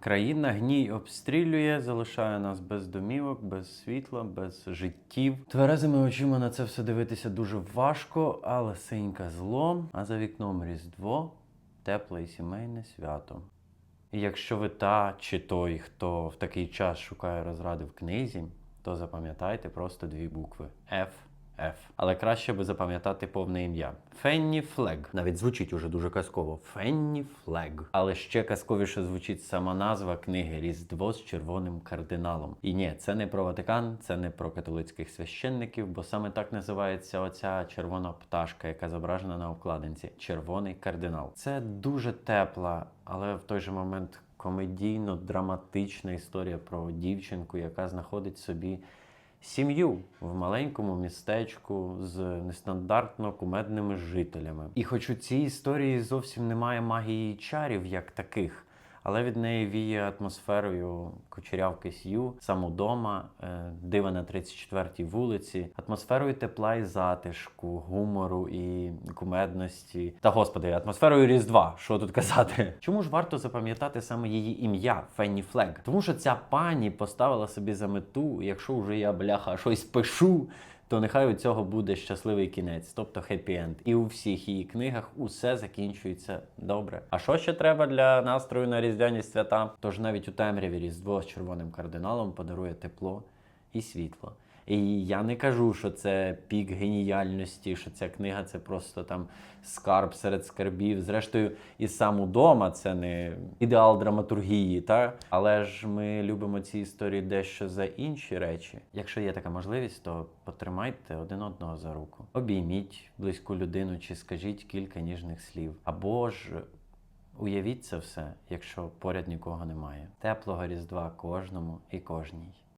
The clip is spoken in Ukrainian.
Країна гній обстрілює, залишає нас без домівок, без світла, без життів. Тверезими очима на це все дивитися дуже важко, але синька зло. А за вікном Різдво, тепле і сімейне свято. І якщо ви та чи той, хто в такий час шукає розради в книзі, то запам'ятайте просто дві букви F. F. Але краще би запам'ятати повне ім'я. Фенні Флег. Навіть звучить уже дуже казково. Фенні Флег. Але ще казковіше звучить сама назва книги Різдво з червоним кардиналом. І ні, це не про Ватикан, це не про католицьких священників, бо саме так називається оця червона пташка, яка зображена на обкладинці. Червоний кардинал. Це дуже тепла, але в той же момент комедійно-драматична історія про дівчинку, яка знаходить собі сім'ю в маленькому містечку з нестандартно кумедними жителями. І хоч у цій історії зовсім немає магії чарів як таких. Але від неї віє атмосферою кучерявки Сью, самодома, е, дива на 34-й вулиці, атмосферою тепла і затишку, гумору і кумедності. Та господи, атмосферою Різдва, що тут казати. Чому ж варто запам'ятати саме її ім'я Фенні Флег? Тому що ця пані поставила собі за мету, якщо вже я бляха щось пишу. То нехай у цього буде щасливий кінець, тобто хеппі-енд. І у всіх її книгах усе закінчується добре. А що ще треба для настрою на різдвяні свята? Тож навіть у темряві Різдво з червоним кардиналом подарує тепло і світло. І я не кажу, що це пік геніальності, що ця книга це просто там скарб серед скарбів. Зрештою, і сам удома це не ідеал драматургії, та? але ж ми любимо ці історії дещо за інші речі. Якщо є така можливість, то потримайте один одного за руку. Обійміть близьку людину чи скажіть кілька ніжних слів. Або ж уявіть це все, якщо поряд нікого немає. Теплого різдва кожному і кожній.